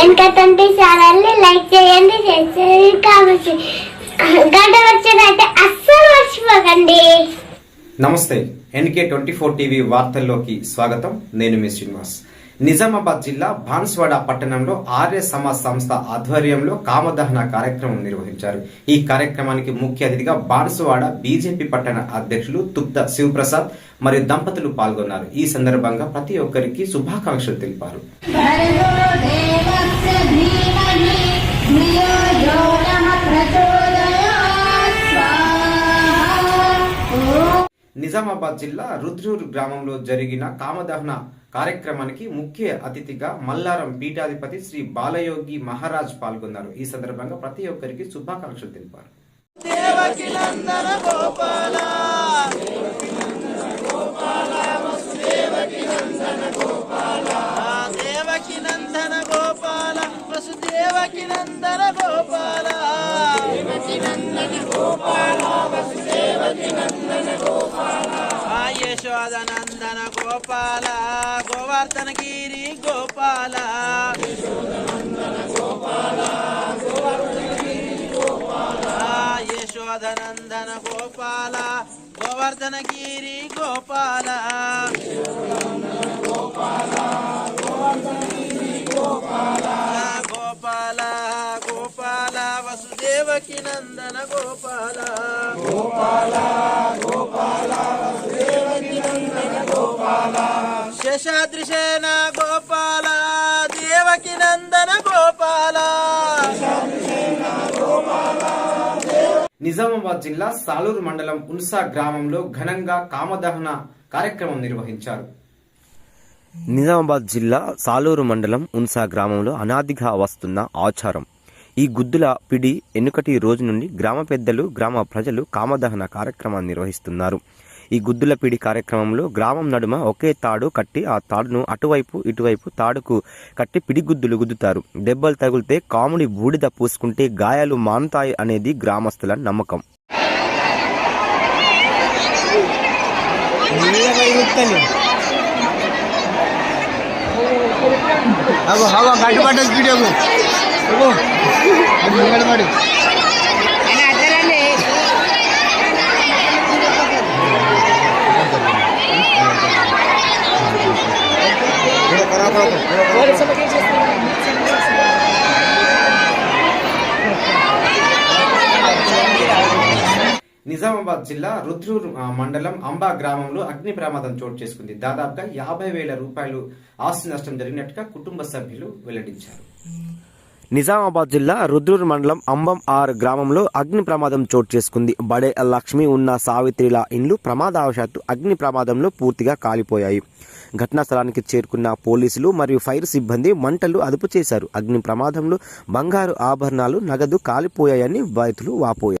Twenty ఛానల్ని like చేయండి share గంట అస్సలు మర్చిపోకండి. నమస్తే ఎన్కే ట్వంటీ ఫోర్ టీవీ వార్తల్లోకి స్వాగతం. నేను మీ శ్రీనివాస్. నిజామాబాద్ జిల్లా బాన్స్వాడ పట్టణంలో ఆర్య సమాజ్ సంస్థ ఆధ్వర్యంలో కామదహన కార్యక్రమం నిర్వహించారు. ఈ కార్యక్రమానికి ముఖ్య అతిథిగా బాన్స్వాడ బీజేపీ పట్టణ అధ్యక్షులు తుక్త శివప్రసాద్ మరియు దంపతులు పాల్గొన్నారు. ఈ సందర్భంగా ప్రతి ఒక్కరికి శుభాకాంక్షలు తెలిపారు. నిజామాబాద్ జిల్లా రుద్రూరు గ్రామంలో జరిగిన కామదహన కార్యక్రమానికి ముఖ్య అతిథిగా మల్లారం పీఠాధిపతి శ్రీ బాలయోగి మహారాజ్ పాల్గొన్నారు. ఈ సందర్భంగా ప్రతి ఒక్కరికి శుభాకాంక్షలు తెలిపారు. గోపాల. ఆ గోపాల గోవర్ధన గిరి గోపాల యశోదనందన గోపాల గోవర్ధన గిరి గోపాల గోపాల గోపాల వసుదేవకి నందన గోపాల గోపాల. శేషాద్రిశేన గోపాల దేవకి నందన గోపాల. నిజామాబాద్ జిల్లా సాలూరు మండలం ఉన్సా గ్రామంలో ఘనంగా కామదహన కార్యక్రమం నిర్వహించారు. నిజామాబాద్ జిల్లా సాలూరు మండలం ఉన్సా గ్రామంలో అనాదిగా వస్తున్న ఆచారం. ఈ గుద్దుల పిడి ఎన్నుకటి రోజు నుండి గ్రామ పెద్దలు గ్రామ ప్రజలు కామదహన కార్యక్రమాన్ని నిర్వహిస్తున్నారు. ఈ గుద్దుల పిడి కార్యక్రమంలో గ్రామం నడుమ ఒకే తాడు కట్టి ఆ తాడును అటువైపు ఇటువైపు తాడుకు కట్టి పిడిగుద్దులు గుద్దుతారు. దెబ్బలు తగిలితే కాముడి బూడిద పూసుకుంటే గాయాలు మానుతాయి అనేది గ్రామస్తుల నమ్మకం. అగో హవా గడ్డు పడ్డది వీడియోకు. నిజామాబాద్ జిల్లా రుద్రూరు మండలం అంబా గ్రామంలో అగ్ని ప్రమాదం చోటు చేసుకుంది. దాదాపుగా యాభై వేల రూపాయలు ఆస్తి నష్టం జరిగినట్టుగా కుటుంబ సభ్యులు వెల్లడించారు. నిజామాబాద్ జిల్లా రుద్రూరు మండలం అంబం ఆర్ గ్రామంలో అగ్ని ప్రమాదం చోటు చేసుకుంది. బడే లక్ష్మి ఉన్న సావిత్రిల ఇండ్లు ప్రమాదవశాత్తు అగ్ని ప్రమాదంలో పూర్తిగా కాలిపోయాయి. ఘటనా స్థలానికి చేరుకున్న పోలీసులు మరియు ఫైర్ సిబ్బంది మంటలు అదుపు చేశారు. అగ్ని ప్రమాదంలో బంగారు ఆభరణాలు నగదు కాలిపోయాయని బాధితులు వాపోయారు.